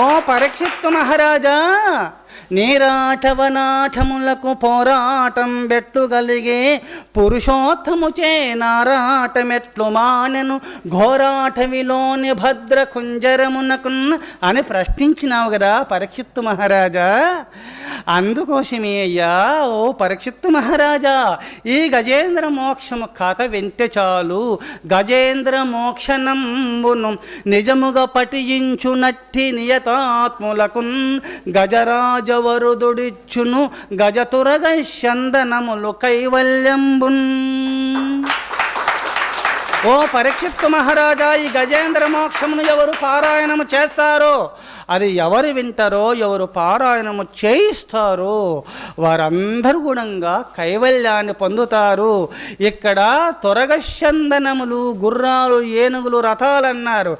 ఓ పరీక్షిత్తు మహారాజా. నీరాటవనాటములకు పోరాటం బెట్టుగలిగే పురుషోత్తము చే నారాటమెట్లు మానెను ఘోరాటవిలోని భద్ర కుంజరమునకున్ అని ప్రశ్నించినావు కదా పరీక్షిత్తు మహారాజా. అందుకోసమే అయ్యా ఓ పరీక్షిత్తు మహారాజా ఈ గజేంద్ర మోక్షము కథ వింటే చాలు. గజేంద్ర మోక్షనంబును నిజముగా పఠించునట్టి నియతాత్ములకు వరుదుడిచ్చును గజతురగ చందనములు కైవల్యంబున్ ఓ పరీక్షిత్తు మహారాజా ఈ గజేంద్ర మోక్షమును ఎవరు పారాయణము చేస్తారో? అది ఎవరు వింటారో ఎవరు పారాయణము చేయిస్తారో? వారందరూ గుణంగా కైవల్యాన్ని పొందుతారు. ఇక్కడ త్వరగ చందనములు గుర్రాలు ఏనుగులు రథాలు అన్నారు